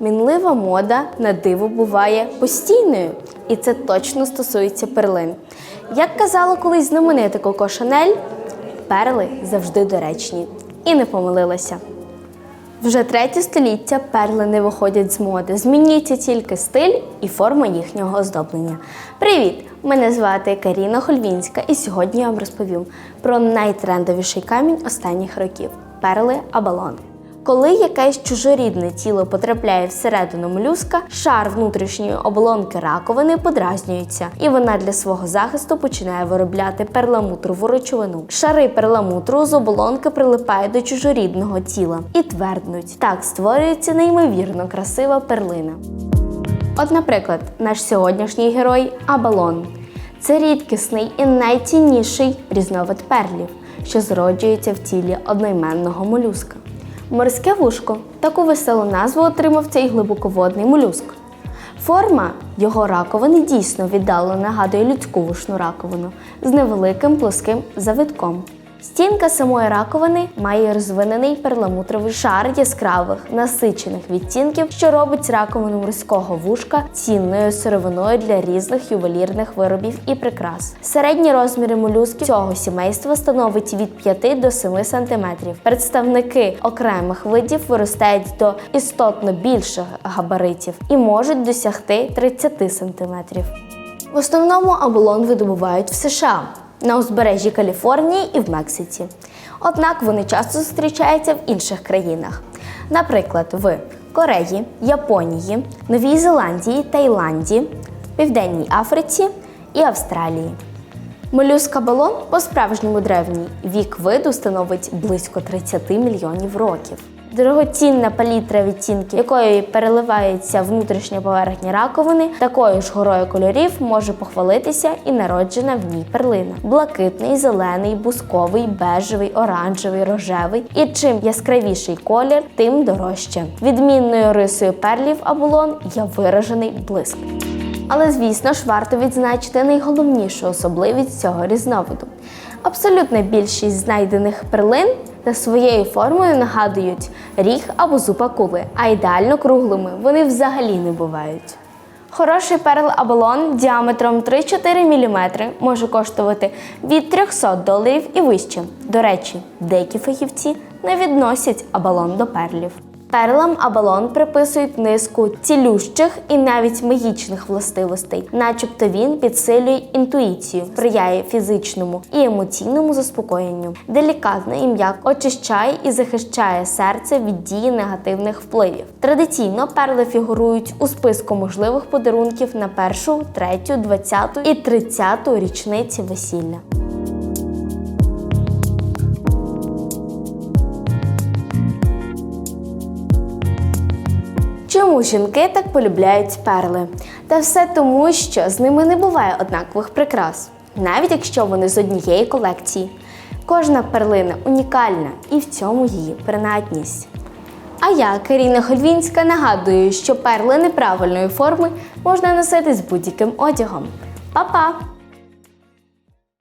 Мінлива мода на диво буває постійною, і це точно стосується перлин. Як казала колись знамените Коко Шанель, перли завжди доречні. І не помилилася. Вже третє століття перли не виходять з моди. Змінюється тільки стиль і форма їхнього оздоблення. Привіт! Мене звати Каріна Хольвінська, і сьогодні я вам розповім про найтрендовіший камінь останніх років перли абалон. Коли якесь чужорідне тіло потрапляє всередину молюска, шар внутрішньої оболонки раковини подразнюється, і вона для свого захисту починає виробляти перламутрову речовину. Шари перламутру з оболонки прилипають до чужорідного тіла і тверднуть. Так створюється неймовірно красива перлина. От, наприклад, наш сьогоднішній герой Абалон. Це рідкісний і найцінніший різновид перлів, що зроджується в тілі одноіменного молюска. Морське вушко таку веселу назву отримав цей глибоководний молюск. Форма його раковини дійсно віддало нагадує людську вушну раковину з невеликим плоским завитком. Стінка самої раковини має розвинений перламутровий шар яскравих насичених відтінків, що робить раковину морського вушка цінною сировиною для різних ювелірних виробів і прикрас. Середні розміри молюсків цього сімейства становить від 5 до 7 см. Представники окремих видів виростають до істотно більших габаритів і можуть досягти 30 см. В основному аболон видобувають в США на узбережжі Каліфорнії і в Мексиці. Однак вони часто зустрічаються в інших країнах, наприклад, в Кореї, Японії, Новій Зеландії, Таїланді, Південній Африці і Австралії. Молюска балон по-справжньому древній. Вік виду становить близько 30 мільйонів років. Дорогоцінна палітра відтінків, якою переливається внутрішня поверхня раковини, такою ж горою кольорів може похвалитися і народжена в ній перлина: блакитний, зелений, бусковий, бежевий, оранжевий, рожевий. І чим яскравіший колір, тим дорожче. Відмінною рисою перлів абулон є виражений блиск. Але, звісно ж, варто відзначити найголовнішу особливість цього різновиду. Абсолютна більшість знайдених перлин за своєю формою нагадують ріг або зупа кули, а ідеально круглими вони взагалі не бувають. Хороший перл абалон діаметром 3-4 мм може коштувати від 300 доларів і вище. До речі, деякі фахівці не відносять абалон до перлів. Перлам абалон приписують низку цілющих і навіть магічних властивостей, начебто він підсилює інтуїцію, сприяє фізичному і емоційному заспокоєнню, делікатно і м'яко очищає і захищає серце від дії негативних впливів. Традиційно перли фігурують у списку можливих подарунків на першу, третю, двадцяту і тридцяту річниці весілля. Чому жінки так полюбляють перли? Та все тому, що з ними не буває однакових прикрас, навіть якщо вони з однієї колекції. Кожна перлина унікальна і в цьому її принадність. А я, Каріна Хольвінська, нагадую, що перли неправильної форми можна носити з будь-яким одягом. Па-па!